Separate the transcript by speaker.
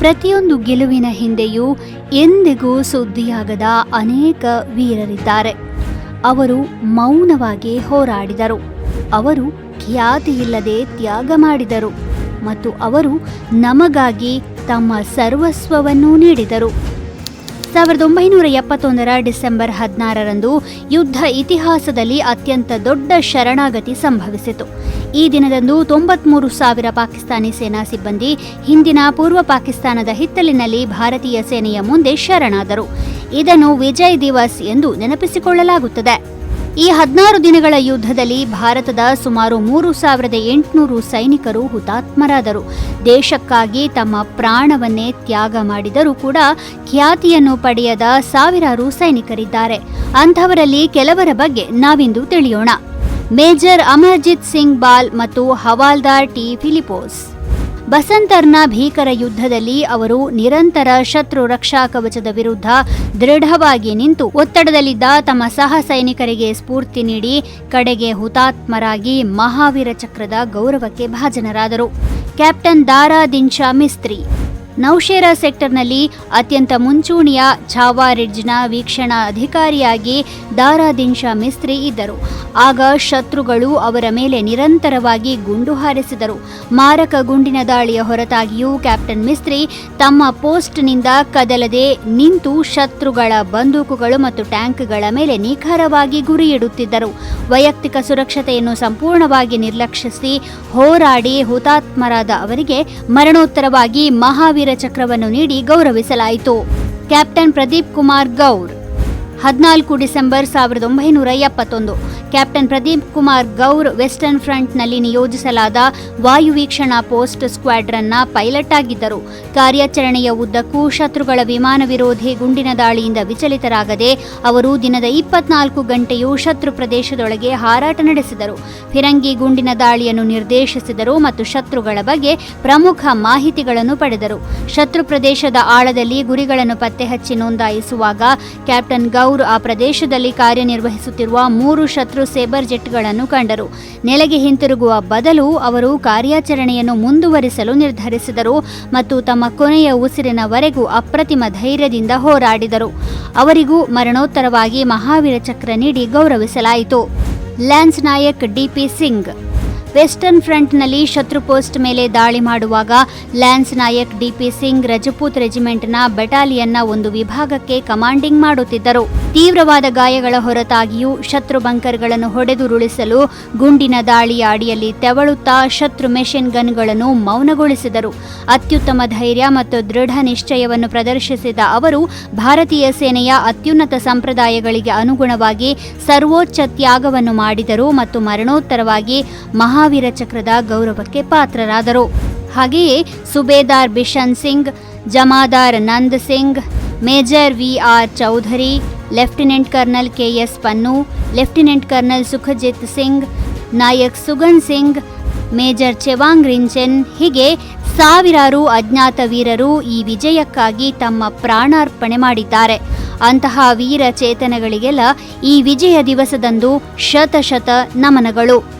Speaker 1: ಪ್ರತಿಯೊಂದು ಗೆಲುವಿನ ಹಿಂದೆಯೂ ಎಂದಿಗೂ ಸುದ್ದಿಯಾಗದ ಅನೇಕ ವೀರರಿದ್ದಾರೆ. ಅವರು ಮೌನವಾಗಿ ಹೋರಾಡಿದರು. ಅವರು ಖ್ಯಾತಿಯಿಲ್ಲದೆ ತ್ಯಾಗ ಮಾಡಿದರು ಮತ್ತು ಅವರು ನಮಗಾಗಿ ತಮ್ಮ ಸರ್ವಸ್ವವನ್ನು ನೀಡಿದರು. ಸಾವಿರದ ಒಂಬೈನೂರ ಎಪ್ಪತ್ತೊಂದರ ಡಿಸೆಂಬರ್ ಹದಿನಾರರಂದು ಯುದ್ಧ ಇತಿಹಾಸದಲ್ಲಿ ಅತ್ಯಂತ ದೊಡ್ಡ ಶರಣಾಗತಿ ಸಂಭವಿಸಿತು. ಈ ದಿನದಂದು ತೊಂಬತ್ಮೂರು ಸಾವಿರ ಪಾಕಿಸ್ತಾನಿ ಸೇನಾ ಸಿಬ್ಬಂದಿ ಹಿಂದಿನ ಪೂರ್ವ ಪಾಕಿಸ್ತಾನದ ಹಿತ್ತಲಿನಲ್ಲಿ ಭಾರತೀಯ ಸೇನೆಯ ಮುಂದೆ ಶರಣಾದರು. ಇದನ್ನು ವಿಜಯ್ ದಿವಸ್ ಎಂದು ನೆನಪಿಸಿಕೊಳ್ಳಲಾಗುತ್ತದೆ. ಈ ಹದಿನಾರು ದಿನಗಳ ಯುದ್ಧದಲ್ಲಿ ಭಾರತದ ಸುಮಾರು ಮೂರು ಸಾವಿರದ ಎಂಟುನೂರು ಸೈನಿಕರು ಹುತಾತ್ಮರಾದರು. ದೇಶಕ್ಕಾಗಿ ತಮ್ಮ ಪ್ರಾಣವನ್ನೇ ತ್ಯಾಗ ಮಾಡಿದರೂ ಕೂಡ ಖ್ಯಾತಿಯನ್ನು ಪಡೆಯದ ಸಾವಿರಾರು ಸೈನಿಕರಿದ್ದಾರೆ. ಅಂಥವರಲ್ಲಿ ಕೆಲವರ ಬಗ್ಗೆ ನಾವಿಂದು ತಿಳಿಯೋಣ. ಮೇಜರ್ ಅಮರ್ಜಿತ್ ಸಿಂಗ್ ಬಾಲ್ ಮತ್ತು ಹವಾಲ್ದಾರ್ ಟಿ ಫಿಲಿಪೋಸ್. ಬಸಂತರ್ನ ಭೀಕರ ಯುದ್ಧದಲ್ಲಿ ಅವರು ನಿರಂತರ ಶತ್ರು ರಕ್ಷಾ ಕವಚದ ವಿರುದ್ಧ ದೃಢವಾಗಿ ನಿಂತು ಒತ್ತಡದಲ್ಲಿದ್ದ ತಮ್ಮ ಸಹ ಸೈನಿಕರಿಗೆ ಸ್ಫೂರ್ತಿ ನೀಡಿ ಕಡೆಗೆ ಹುತಾತ್ಮರಾಗಿ ಮಹಾವೀರ ಚಕ್ರದ ಗೌರವಕ್ಕೆ ಭಾಜನರಾದರು. ಕ್ಯಾಪ್ಟನ್ ದಾರಾ ದಿನ್ಶಾ ಮಿಸ್ತ್ರಿ ನೌಶೇರಾ ಸೆಕ್ಟರ್ನಲ್ಲಿ ಅತ್ಯಂತ ಮುಂಚೂಣಿಯ ಛಾವಾ ರಿಡ್ಜ್ನ ವೀಕ್ಷಣಾ ಅಧಿಕಾರಿಯಾಗಿ ದಾರಾದಿನ್ಶಾ ಮಿಸ್ತ್ರಿ ಇದ್ದರು. ಆಗ ಶತ್ರುಗಳು ಅವರ ಮೇಲೆ ನಿರಂತರವಾಗಿ ಗುಂಡು ಹಾರಿಸಿದರು. ಮಾರಕ ಗುಂಡಿನ ದಾಳಿಯ ಹೊರತಾಗಿಯೂ ಕ್ಯಾಪ್ಟನ್ ಮಿಸ್ತ್ರಿ ತಮ್ಮ ಪೋಸ್ಟ್ನಿಂದ ಕದಲದೆ ನಿಂತು ಶತ್ರುಗಳ ಬಂದೂಕುಗಳು ಮತ್ತು ಟ್ಯಾಂಕ್ಗಳ ಮೇಲೆ ನಿಖರವಾಗಿ ಗುರಿಯಿಡುತ್ತಿದ್ದರು. ವೈಯಕ್ತಿಕ ಸುರಕ್ಷತೆಯನ್ನು ಸಂಪೂರ್ಣವಾಗಿ ನಿರ್ಲಕ್ಷಿಸಿ ಹೋರಾಡಿ ಹುತಾತ್ಮರಾದ ಅವರಿಗೆ ಮರಣೋತ್ತರವಾಗಿ ಮಹಾವೀರ ಚಕ್ರವನ್ನು ನೀಡಿ ಗೌರವಿಸಲಾಯಿತು. ಕ್ಯಾಪ್ಟನ್ ಪ್ರದೀಪ್ ಕುಮಾರ್ ಗೌರ್ ಹದಿನಾಲ್ಕು ಡಿಸೆಂಬರ್ ಸಾವಿರದ ಒಂಬೈನೂರ ಎಪ್ಪತ್ತೊಂದು. ಕ್ಯಾಪ್ಟನ್ ಪ್ರದೀಪ್ ಕುಮಾರ್ ಗೌರ್ ವೆಸ್ಟರ್ನ್ ಫ್ರಂಟ್ನಲ್ಲಿ ನಿಯೋಜಿಸಲಾದ ವಾಯುವೀಕ್ಷಣಾ ಪೋಸ್ಟ್ ಸ್ಕ್ವಾಡ್ರನ್ನ ಪೈಲಟ್ ಆಗಿದ್ದರು. ಕಾರ್ಯಾಚರಣೆಯ ಉದ್ದಕ್ಕೂ ಶತ್ರುಗಳ ವಿಮಾನ ವಿರೋಧಿ ಗುಂಡಿನ ದಾಳಿಯಿಂದ ವಿಚಲಿತರಾಗದೆ ಅವರು ದಿನದ ಇಪ್ಪತ್ನಾಲ್ಕು ಗಂಟೆಯೂ ಶತ್ರು ಪ್ರದೇಶದೊಳಗೆ ಹಾರಾಟ ನಡೆಸಿದರು. ಫಿರಂಗಿ ಗುಂಡಿನ ದಾಳಿಯನ್ನು ನಿರ್ದೇಶಿಸಿದರು ಮತ್ತು ಶತ್ರುಗಳ ಬಗ್ಗೆ ಪ್ರಮುಖ ಮಾಹಿತಿಗಳನ್ನು ಪಡೆದರು. ಶತ್ರು ಪ್ರದೇಶದ ಆಳದಲ್ಲಿ ಗುರಿಗಳನ್ನು ಪತ್ತೆಹಚ್ಚಿ ನೋಂದಾಯಿಸುವಾಗ ಕ್ಯಾಪ್ಟನ್ ಗೌರ್ ಆ ಪ್ರದೇಶದಲ್ಲಿ ಕಾರ್ಯನಿರ್ವಹಿಸುತ್ತಿರುವ ಮೂರು ಶತ್ರು ಸೇಬರ್ ಜೆಟ್ಗಳನ್ನು ಕಂಡರು. ನೆಲೆಗೆ ಹಿಂತಿರುಗುವ ಬದಲು ಅವರು ಕಾರ್ಯಾಚರಣೆಯನ್ನು ಮುಂದುವರಿಸಲು ನಿರ್ಧರಿಸಿದರು ಮತ್ತು ತಮ್ಮ ಕೊನೆಯ ಉಸಿರಿನವರೆಗೂ ಅಪ್ರತಿಮ ಧೈರ್ಯದಿಂದ ಹೋರಾಡಿದರು. ಅವರಿಗೂ ಮರಣೋತ್ತರವಾಗಿ ಮಹಾವೀರ ಚಕ್ರ ನೀಡಿ ಗೌರವಿಸಲಾಯಿತು. Lance Naik DP Singh western ಫ್ರಂಟ್ನಲ್ಲಿ ಶತ್ರು ಪೋಸ್ಟ್ ಮೇಲೆ ದಾಳಿ ಮಾಡುವಾಗ ಲ್ಯಾನ್ಸ್ ನಾಯಕ್ ಡಿಪಿ ಸಿಂಗ್, ರಜಪೂತ್ ರೆಜಿಮೆಂಟ್ನ ಬೆಟಾಲಿಯನ್ನ ಒಂದು ವಿಭಾಗಕ್ಕೆ ಕಮಾಂಡಿಂಗ್ ಮಾಡುತ್ತಿದ್ದರು. ತೀವ್ರವಾದ ಗಾಯಗಳ ಹೊರತಾಗಿಯೂ ಶತ್ರು ಬಂಕರ್ಗಳನ್ನು ಹೊಡೆದುರುಳಿಸಲು ಗುಂಡಿನ ದಾಳಿಯ ಅಡಿಯಲ್ಲಿ ತೆವಳುತ್ತಾ ಶತ್ರು ಮೆಷಿನ್ ಗನ್ಗಳನ್ನು ಮೌನಗೊಳಿಸಿದರು. ಅತ್ಯುತ್ತಮ ಧೈರ್ಯ ಮತ್ತು ದೃಢ ನಿಶ್ಚಯವನ್ನು ಪ್ರದರ್ಶಿಸಿದ ಅವರು, ಭಾರತೀಯ ಸೇನೆಯ ಅತ್ಯುನ್ನತ ಸಂಪ್ರದಾಯಗಳಿಗೆ ಅನುಗುಣವಾಗಿ ಸರ್ವೋಚ್ಚ ತ್ಯಾಗವನ್ನು ಮಾಡಿದರು ಮತ್ತು ಮರಣೋತ್ತರವಾಗಿ ಮಹಾವೀರ ಚಕ್ರದ ಗೌರವಕ್ಕೆ ಪಾತ್ರರಾದರು. ಹಾಗೆಯೇ ಸುಬೇದಾರ್ Bishan Singh, Jemadar Nand Singh, major V R Chaudhary lieutenant colonel K S Pannu, lieutenant colonel Sukhjit Singh, Naik Sugan Singh, major Chewang Rinchen. ಹೀಗೆ ಸಾವಿರಾರು ಅಜ್ಞಾತ ವೀರರು ಈ ವಿಜಯಕ್ಕಾಗಿ ತಮ್ಮ ಪ್ರಾಣಾರ್ಪಣೆ ಮಾಡಿದ್ದಾರೆ. ಅಂತಹ ವೀರ ಚೇತನಗಳಿಗೆಲ್ಲ ಈ ವಿಜಯ ದಿವಸದಂದು ಶತಶತ ನಮನಗಳು.